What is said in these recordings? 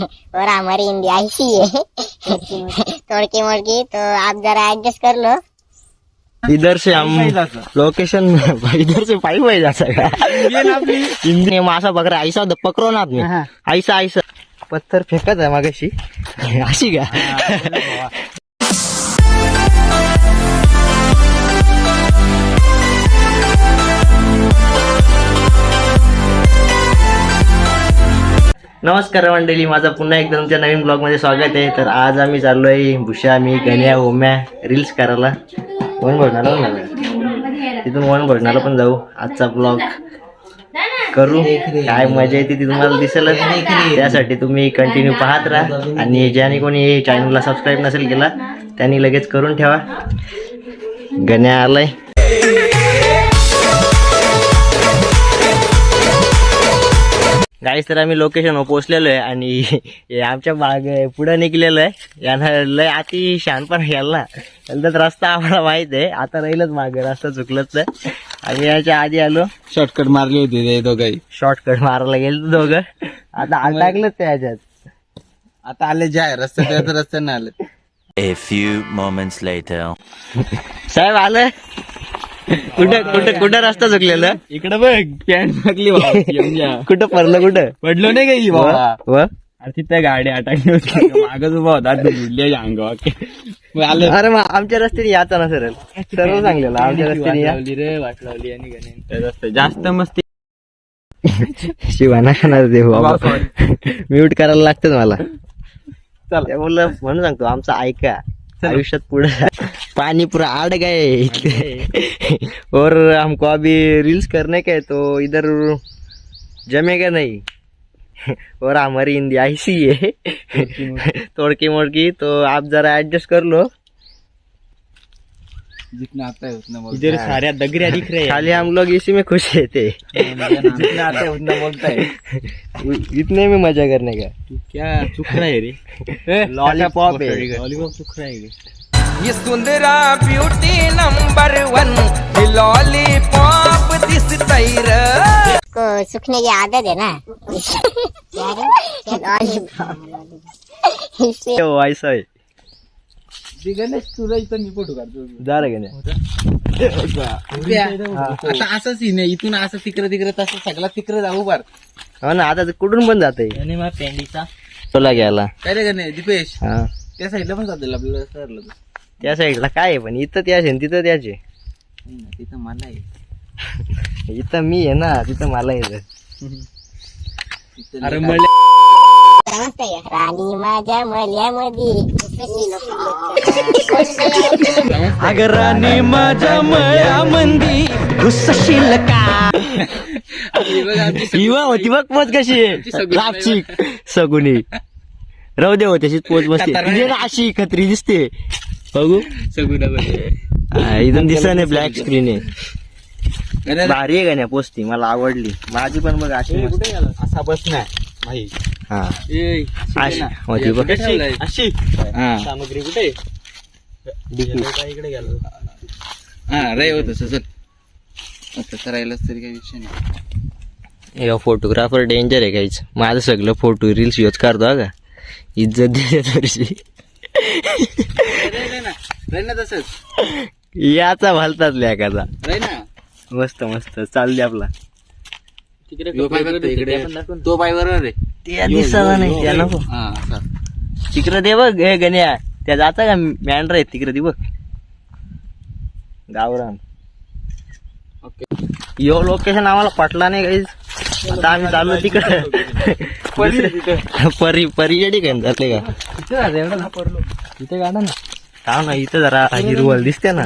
और हमारी हिंदी ऐसी है। तोड़की मोड़की तो आप जरा एडजस्ट कर लो। इधर से हम लोकेशन इधर से पाई हुआ जा सका हिंदी में मासा पकड़ा ऐसा पकड़ो ना आपने ऐसा ऐसा पत्थर फेकत आहे मागाशी। अशी का? नमस्कार मंडळी माझं पुन्हा एकदा तुमच्या नवीन ब्लॉगमध्ये स्वागत आहे. तर आज आम्ही चाललो आहे भुषा मी गण्या ओम्या रील्स करायला. वन बघणार ना? तिथून वन भोजनाला पण जाऊ. आजचा ब्लॉग करू. काय मजा येते ती तुम्हाला दिसेलच. त्यासाठी तुम्ही कंटिन्यू पाहत राहा. आणि ज्याने कोणी चॅनलला सबस्क्राईब नसेल केला त्यांनी लगेच करून ठेवा. गण्या आलाय. गाईस तर आम्ही लोकेशनवर पोहोचलेलो आहे आणि हे आमच्या बाग पुढे निघलेलो आहे. यांना लय अति शहाणपण याला नंतर रस्ता आम्हाला माहीत आहे. आता राहीलच मागे रस्ता चुकलंच आहे आम्ही याच्या आधी आलो. शॉर्टकट मारली होती ते दोघाही. शॉर्टकट मारायला गेलो दोघं. आता अटकलंच त्याच्यात आता आले जे आहे रस्ते त्या रस्त्याने आले. A few moments later. साहेब आलं? कुठं कुठं कुठं रस्ता चुकलेला? इकडे बघ. पॅन्ट टाकली कुठं पडलं कुठं? पडलो नाही काही बाबा तिथे गाडी अटकली होती. मागच उभा होता. बुडले अंगावर आले. अरे मग आमच्या रस्त्याने याचा ना सरळ. सर्व सांगलेलं आमच्या रस्त्याने रे वाट लावली आणि गणेश. रस्ते जास्त मस्ती. शिवाना खाणार ते बाबा. म्यूट करायला लागतं मला. बोललं म्हणून सांगतो आमचं ऐका. आयुष्यात पुढे. पानी पूरा आड़ गए और हमको अभी रील्स करने के तो इधर जमेगा नहीं. और हमारी हिंदी ऐसी है. तोड़की मोड़की. तो आप जरा एडजस्ट कर लो. जितना आता है उतना बोलता इधर है। सारे दगरिया दिख रहे हैं। खाली हम लोग इसी में खुश रहते। जितना आता है उतना बोलता है। इतने में मज़ा करने का। क्या चुक रहा है रे? लॉलीपॉप है। लॉलीपॉप चुक रहा है ये सुंदरा ब्यूटी नंबर वन ये लॉलीपॉप दिसतई र को सूखने की आदत है ना? इसलिए ऐसा है। गणेश तुला इथं मी फोटो काढतो. जा रे गण्या आता असं सीन आहे. इथून असं तिकडे तिकडे तसं सगळा तिकडे जाऊ बार हो ना आता ते कुठून पण जाते आणि मग पेंडीचा. तुला घ्यायला. काय रे गणेश दीपेश? हा. त्या साईडला पण जातील आपल्याला सरलं तर. त्या साईडला काय आहे पण? इथं त्याच आहे आणि तिथं त्याचे. नाही ना, तिथं मला आहे. इथं मी आहे ना तिथं मला येतं अरे समजतंय का? राणी माझ्या मल्यामध्ये. अगर राणी माझ्या मळ्यामंदी घुसशील का? इवा होती बघ पोच कशी आहे. सगुनी. राहू दे हो त्याची पोच बसते. अशी खत्री दिसते. बघू. हा, इथून दिसत नाही ब्लॅक स्क्रीन आहे. भारी आहे का नाही पोचती. मला आवडली. माझी पण बघ अशी. असा बस नाही. हा. ए, अशी होती बघ. अशी हा. सामग्री कुठे? इकडे गेलो. हा रे होत चल. तसं राहिलंच तरी काही विषय नाही. फोटोग्राफर डेंजर आहे काहीच माझं सगळं फोटो रील्स यूज करतो हा का? इज्जत दिली थोडीशी राही ना. तसंच. याचा भलताच ना. मस्त मस्त. चालली आपला. यो पाय बघ इकडे तो पाय बरोबर रे त्या दिसाला नाही त्या नको. हा असा. तिकडं दे बघ हे गण्या. त्या जाता का मॅन्डर आहेत तिकडे दे बघ. गावरान. ओके. यो लोकेशन आम्हाला पटला नाही काहीच आता आम्ही चाललो तिकडे. परी परीच्या ठिकाणी जाते का? इथे गाडा ना. हा ना इथं जरा हिरवळ दिसते ना.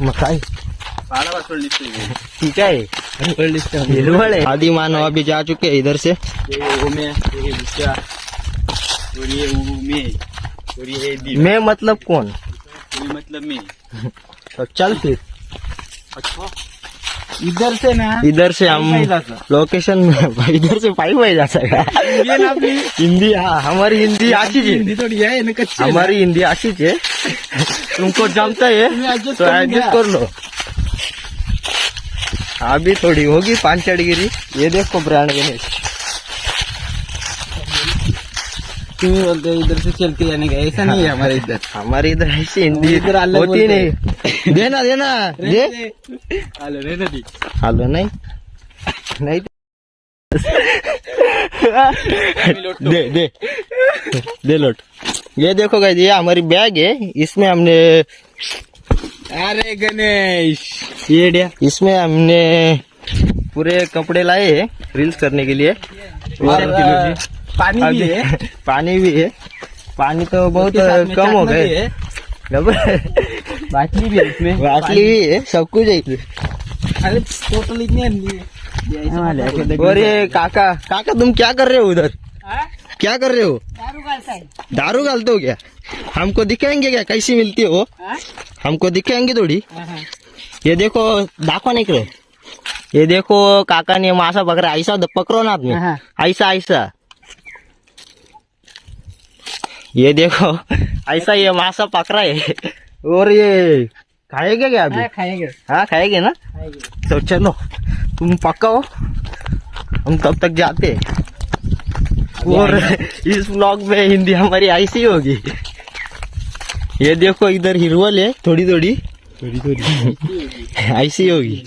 मग काय? ठीक आहे. हिरवळ है आदि मानव अभी जा चुके हैं इधर से. मैं मतलब कौन? मतलब मी तो चल फिर. इधर से ना इधर से हम लोकेशन इधर से पाई हुआ जा सका हिंदी हाँ हमारी हिंदी है। हिंदी थोड़ी है है। हमारी हिंदी अच्छी है। तुमको जमता है तो एडजस्ट। कर लो। अभी थोड़ी होगी पांच चढ़ ये देखो ब्रांड गणेश. क्यों बोलते इधर से चल के जाने का ऐसा नहीं है हमारे इधर. हमारे इधर ऐसी हिंदी इधर होती नहीं। देना देना दे। हेलो रहना दी। हेलो नहीं। नहीं दे दे। दे लोट। ये देखो गाइस ये हमारी बैग है इसमें हमने अरे गणेश। ये डिया इसमें हमने पूरे कपड़े लाए हैं रील्स करने के लिए। और पानी भी है। पानी भी है। पानी तो बहुत कम हो गए। बाटली भी है इसमें बाटली भी है सब कुछ है। अरे टोटल इतनी है। और ये काका काका तुम क्या कर रहे हो उधर? क्या कर रहे हो? दारू डालते हो। क्या? हमको दिखाएँगे क्या? कैसी मिलती है वो? हमको दिखाएंगे थोड़ी। ये देखो दाखवा नहीं करे ये देखो काका ने मासा पकड़ा ऐसा द- पकड़ो ना आदमी ऐसा ऐसा। ये देखो ऐसा ये मासा पकड़ा है। और ये खाएगा क्या अभी? खाएंगे। हाँ खाएंगे ना? तो चलो तुम पकाओ। हम तब तक जाते। और इस ब्लॉग में हिंदी हमारी ऐसी होगी। ये देखो इधर हिरवल है थोड़ी थोड़ी। थोड़ी थोड़ी। ऐसी होगी।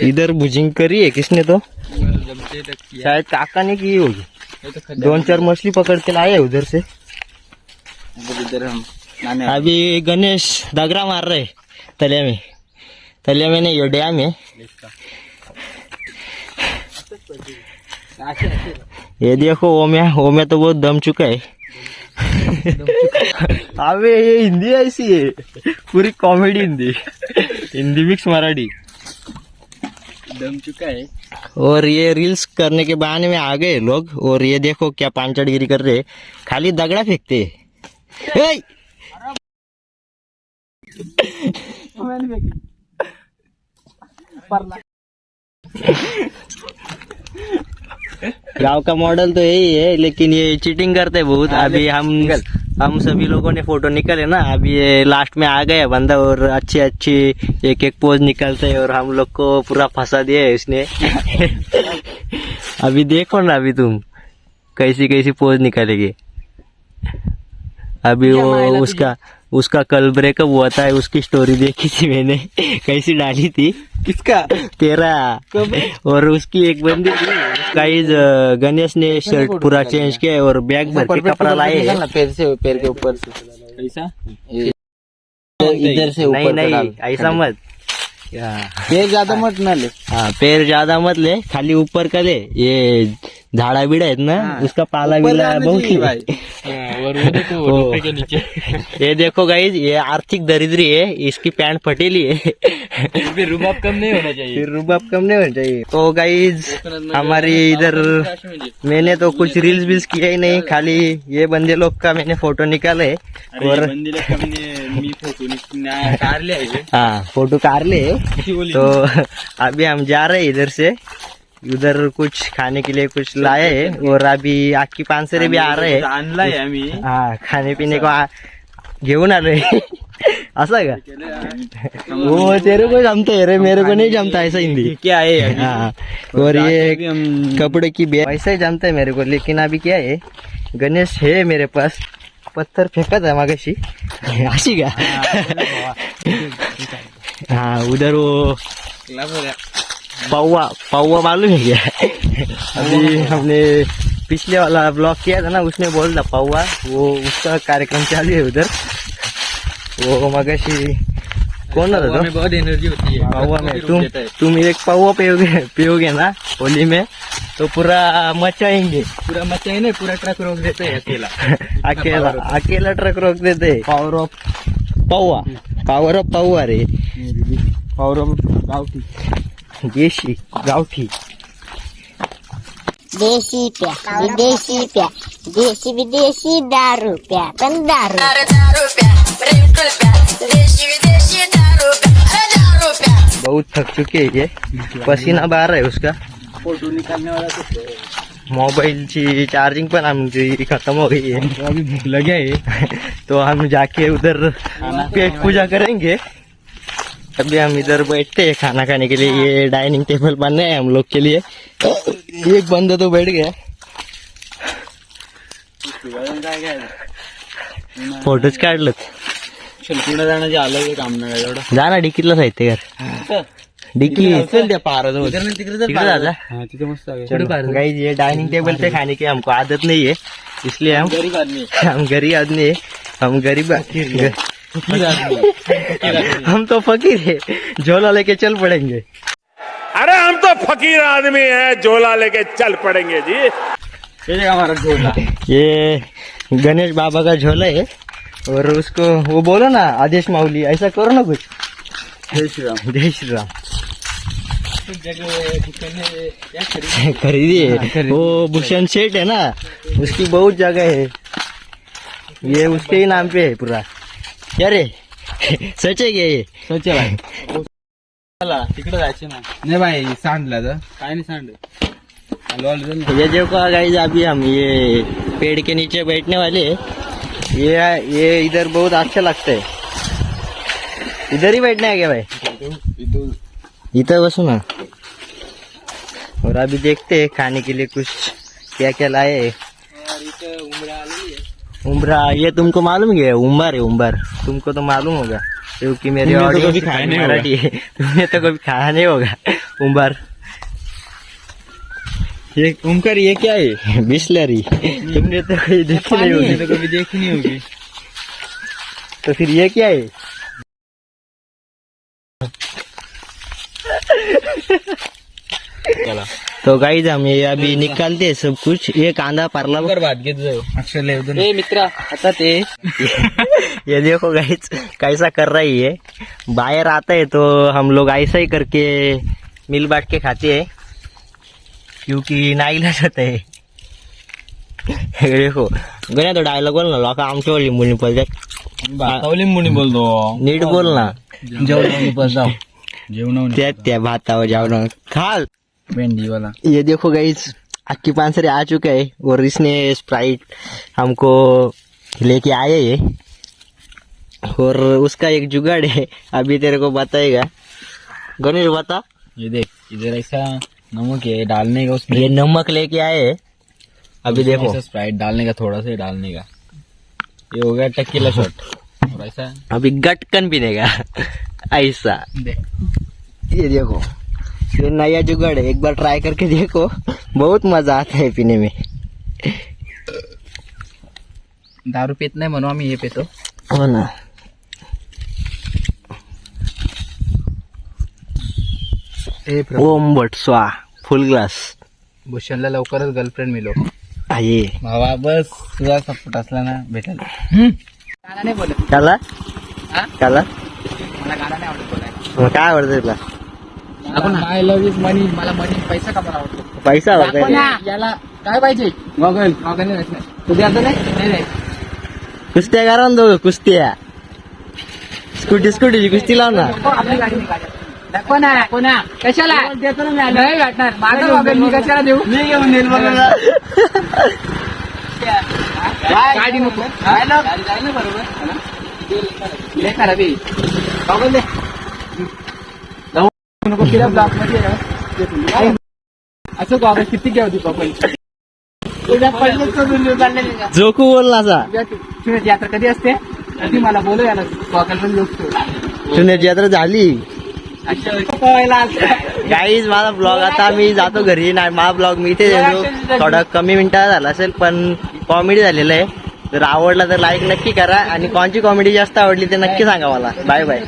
इधर भुजिंग करी है किसने तो? शायद काका ने की होगी। दोन चार मछली पकड़ के लाए हैं उधर से। इधर हम अभी गणेश दगरा मार रहे तलिया में। तलिया में नहीं ये डैम है। ये देखो ओम्या ओम्या तो बहुत दम चुका है। अबे ये हिंदी ऐसी है। पूरी कॉमेडी हिंदी। हिंदी मिक्स मराठी। दम चुका है। और ये रील्स करने के बहाने में आ गए लोग। और ये देखो क्या पांचड़गिरी कर रहे हैं। खाली दगड़ा फेंकते हैं। गाँव का मॉडल तो यही है लेकिन ये चीटिंग करते हैं बहुत अभी हम हम सभी लोगों ने फ़ोटो निकाले ना अभी ये लास्ट में आ गया बंदा और अच्छी अच्छी एक एक पोज निकलते हैं और हम लोग को पूरा फंसा दिया है इसने। अभी देखो ना अभी तुम कैसी कैसी पोज निकालेगी। अभी वो उसका उसका कल ब्रेकअप हुआ था उसकी स्टोरी देखी थी मैंने। कैसी डाली थी? किसका? तेरा। और उसकी एक बंदी थी गाइस गणेश ने शर्ट पूरा चेंज किया और बैग भर के कपड़ा लाए। हैं। पैर से पैर के ऊपर से। ऐसा इधर से नहीं नहीं ऐसा मत। पैर ज्यादा मत ना ले। हाँ पैर ज्यादा मत ले खाली ऊपर का ले। ये झाड़ा बीड़ा है ना उसका पाला बिला बहुत ही और वो देखो वो रोपे के नीचे ये देखो गाइज ये आर्थिक दरिद्री है इसकी पैंट फटेली है फिर रुबाब कम नहीं होना चाहिए. फिर रुबाब कम नहीं होना चाहिए. तो गाइज हमारी इधर मैंने तो कुछ रील्स विल्स किया ही नहीं खाली ये बंदे लोग का मैंने फोटो निकाले और बंदीला कमने मी फोटो हाँ। कार ले तो अभी हम जा रहे हैं इधर से। उधर कुछ खाने के लिए कुछ लाए हैं। और अभी आखी पानसरे भी आ रहे हैं। आणलाय आम्ही हाँ खाने पीने को आ- घेऊन आलोय असं का वो तेरे को जमता है। रे मेरे को नहीं जमता ऐसा हिंदी। क्या हाँ और ये कपड़े की बैग वैसा ही जमता है मेरे को लेकिन अभी क्या है? गणेश है मेरे पास। पत्थर फेंकत है मागाशी। अशी का हाँ उधर वो पौवा पौवा मालूम है क्या अभी हमने पिछले वाला ब्लॉग किया था ना उसने बोल था पौवा वो उसका कार्यक्रम चालू है उधर वो मगाशी कौन था तो? बहुत एनर्जी होती है पौवा में तुम। तुम एक पौवा पियोगे पियोगे ना होली में तो पूरा मचाएंगे पूरा मचा ना पूरा ट्रक रोक देते हैं अकेला अकेला अकेला ट्रक रोक देते पावर ऑफ पौवा पावर ऑफ पौवा रे पावर ऑफ गावठी देशी गावठी. देशी प्या विदेशी प्या देशी विदेशी दारू प्या पण दारू. दारू प्या देशी विदेशी दारू दारू प्या. बहुत थक चुके हैं ये. पसीना बाहर है उसका. फ़ोटो निकालने वाला तो मोबाइल की चार्जिंग पण आमची खत्म हो गई है. अभी भूख लगे है तो हम जाके उधर पेट पूजा करेंगे. अभी हम इधर बैठते हैं खाना खाने के लिए ये डाइनिंग टेबल बन है हम लोग के लिए एक बंदा तो बैठ गया फोटोच काढलं पुढे जाण्याचे आलं काही काम नाही एवढं? जा ना डिकीतला साहित्य कर डिकी. चल त्या पारा तिकडे हा मस्त गाइस ये डाइनिंग टेबल पे खाने की हमको आदत नहीं है इसलिए हम गरीब आदमी हम गरीब आदमी है हम गरीब हम तो फकीर है झोला लेके चल पड़ेंगे। अरे हम तो फकीर आदमी है झोला लेके चल पड़ेंगे जी। का महाराज झोला। ये गणेश बाबा का झोला है और उसको वो बोलो ना आदेश माउली ऐसा करो ना कुछ। जय श्री राम। जय श्री राम। खरीदिए वो भूषण सेठ है ना उसकी बहुत जगह है। ये उसके ही नाम पे है पूरा। क्या रे. सच है क्या ये स्वच्छ बाई. चला तिकडे जायचे ना. नाही बाई सांडला तर. काय नाही सांड. ये देखो गाइस अभी हम ये पेड़ के नीचे बैठने वाले हैं ये ये इधर बहुत अच्छा लगता है इधर ही बैठना है क्या भाई इधर बसो ना. और अभी देखते हैं खाने के लिए कुछ क्या क्या लाए हैं. उमरा ये तुमको मालूम है? उम्बर है उम्बर तुमको तो मालूम होगा। क्योंकि मेरे तो ऑडियो कभी खाया नहीं होगा। मराठी है। तुमने तो कभी खाया नहीं होगा। उम्बर ये ओमकार ये क्या है? बिस्लरी। तुमने तो कभी देखी नहीं होगी। तो कभी देखी नहीं होगी। तो फिर ये क्या है? चला। तो गाइज हम ये अभी निकालते हैं सब कुछ. ये कांदा परला भात घेत जाऊ. मित्रा आता ते. ये देखो गाइज कैसा कर रही है. बाहर आता है तो हम लोग ऐसा ही करके मिल बांट के खाते हैं. क्योंकि नाही होता है. हे देखो गण्या तो डायलॉग बोल ना लोक आमच्या लिंबू बोलतात लिंबूनी बोलतो नीट बोल ना जेवण जेवण त्या त्या भातावर जाऊन खाल. भेंडी वाला ये देखो गाइज़ अक्की पांसरे आ चुका है और इसने स्प्राइट हमको लेके आए है और उसका एक जुगाड़ है अभी तेरे को बताएगा। गणेश बता। ये देख इधर ऐसा नमक है डालने का उसमें ये नमक लेके आए हैं। अभी देखो। स्प्राइट डालने का थोड़ा सा डालने का। ये हो गया टकीला शॉट और ऐसा अभी गटकन पीनेगा ऐसा। ये देखो। ये नया जुगाड़ है एक बार ट्राई करके देखो. बहुत मजा आता है पीने में. दारू पित नाही म्हणून आम्ही हे पितो. हो ना. ओम बट स्वा फुल ग्लास भूषणला लवकरच गर्लफ्रेंड मिळो आहे भावा बस. तुझा सपोर्ट असला ना भेटेल. नाही बोलत. काला हा? काला मला गाणं नाही आवडत बोलायला. मग काय आवडतं तुला आय लव्ह इज मनी मला मनी पैसा कमायला आवडतो? पैसा आवडतो याला काय पाहिजे? गॉगल गॉगल नाही भेटणार तुझ्या आता नाही? नाही नाही. कुस्त्या करा ना दोघं कुस्त्या. स्कूटी स्कूटीची कुस्ती लाव ना. आपली गाडी निघाली. दाखवा ना दाखवा ना. कशाला? ना मी नाही भेटणार माझं गॉगल मी कशाला देऊ? मी घेऊन येईल गाडी नको? बरोबर. गॉगल दे. नको तिला ब्लॉकमध्ये. असं गॉगल किती? जोकू बोल ना असा तुझ्या यात्रा कधी असते? कधी मला बोलू याला. गॉगल पण पुण्याची यात्रा झाली. गाईज माझा ब्लॉग आता मी जातो घरी. नाही माझा ब्लॉग मी इथे थोडा कमी मिनिटात झाला असेल पण कॉमेडी झालेलं आहे. जर आवडला तर लाईक नक्की करा. आणि कोणची कॉमेडी जास्त आवडली ते नक्की सांगा मला. Bye bye